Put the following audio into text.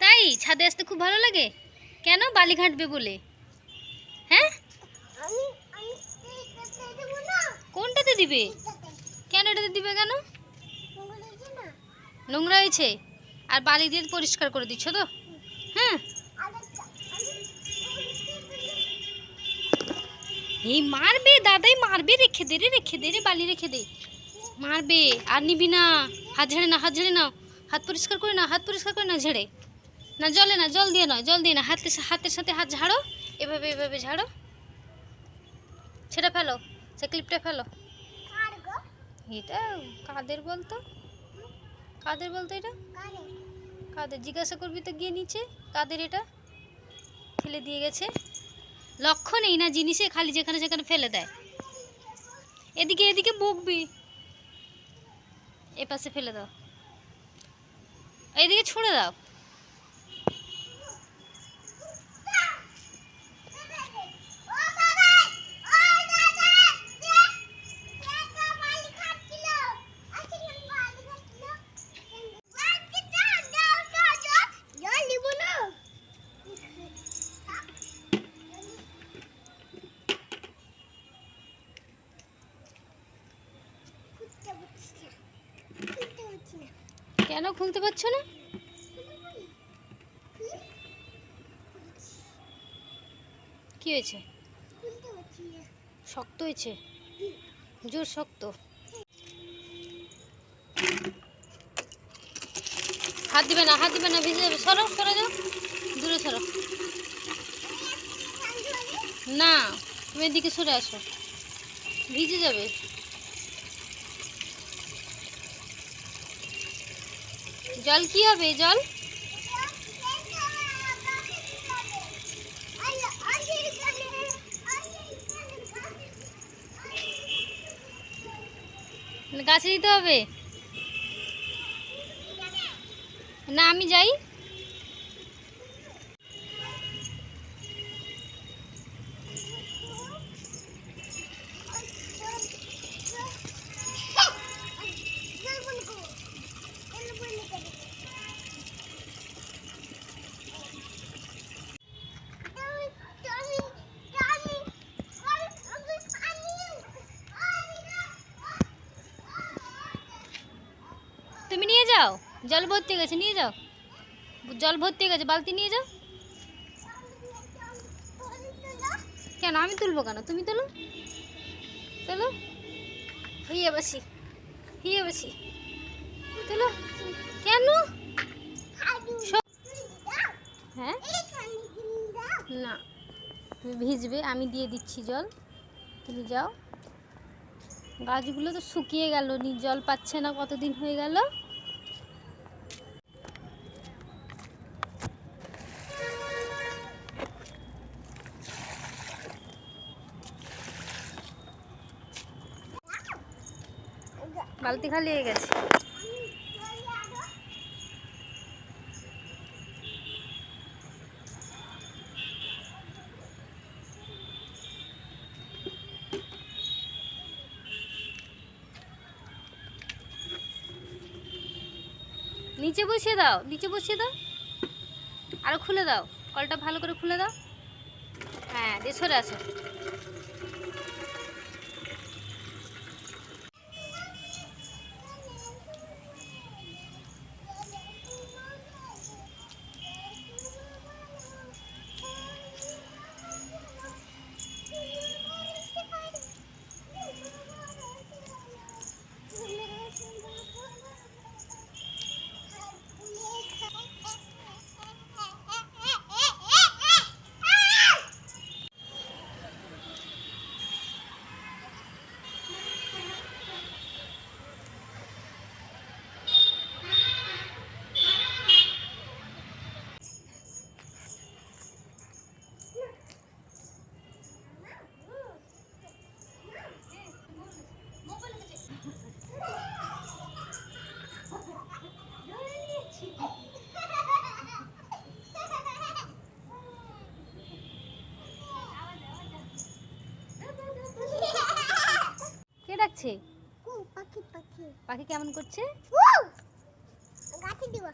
তাই? ছাদে আসতে খুব ভালো লাগে? কেন বালি ঘাঁটবে বলে? হ্যাঁ? না। কোনটাতে দিবে? কেন এটাতে দিবে কেন? নোংরা হয়েছে আর বালি দিয়ে পরিষ্কার করে দিচ্ছ তো? হ্যাঁ? এই মারবে দাদাই মারবে রেখে দে রে রেখে দে রে বালি রেখে দে। মারবে আর নিবি না। হাত ঝেড়ে না হাত ঝেড়ে নাও হাত পরিষ্কার করে না, হাত পরিষ্কার করে না, ঝেড়ে। না, জলে না, জল দিয়ে নয়, জল দিয়ে না, হাতের হাতের সাথে হাত ঝাড়ো, এভাবে এভাবে ঝাড়ো। সেটা ফেলো, সে ক্লিপটা ফেলো। এটা কাদের বলতো? কাদের বলতো এটা? কাদের? জিজ্ঞাসা করবি তো গিয়ে নিচে, কাদের এটা? ফেলে দিয়ে গেছে। লক্ষ্য নেই না জিনিসে, খালি যেখানে যেখানে ফেলে দেয়। এদিকে এদিকে বকবি। এ পাশে ফেলে দাও। এইদিকে ছুঁড়ে দাও কেন খুলতে পারছ না? কি হয়েছে? শক্ত হয়েছে? জোর শক্ত। হাত দিবে না, হাত দিবে না, ভিজে যাবে। সরো, সরে যাও। দূরে সরো। না, তুমি এদিকে সরে আসো। ভিজে যাবে। জল কি হবে জল? গাছে দিতে হবে? না আমি যাই। তুমি নিয়ে যাও। জল ভর্তি গেছে, নিয়ে যাও। জল ভর্তি গেছে, বালতি নিয়ে যাও। কেন, আমি তুলবো কেন? তুমি তোলো। তোলো। হিয়ে বসি। হিয়ে বসি। তোলো। কেন? হ্যাঁ? না। তুমি ভিজবে, আমি দিয়ে দিচ্ছি জল। তুমি যাও। গাছগুলো তো শুকিয়ে গেল নি জল পাচ্ছে না, কতদিন হয়ে গেল? বালতি খালি হয়ে গেছে। নিচে বসিয়ে দাও, নিচে বসিয়ে দাও। আরও খুলে দাও, কলটা ভালো করে খুলে দাও। হ্যাঁ দিয়ে সরে আসো। কে ডাকছে? পাখি পাখি। পাখি কেমন করছে! গাছে দিব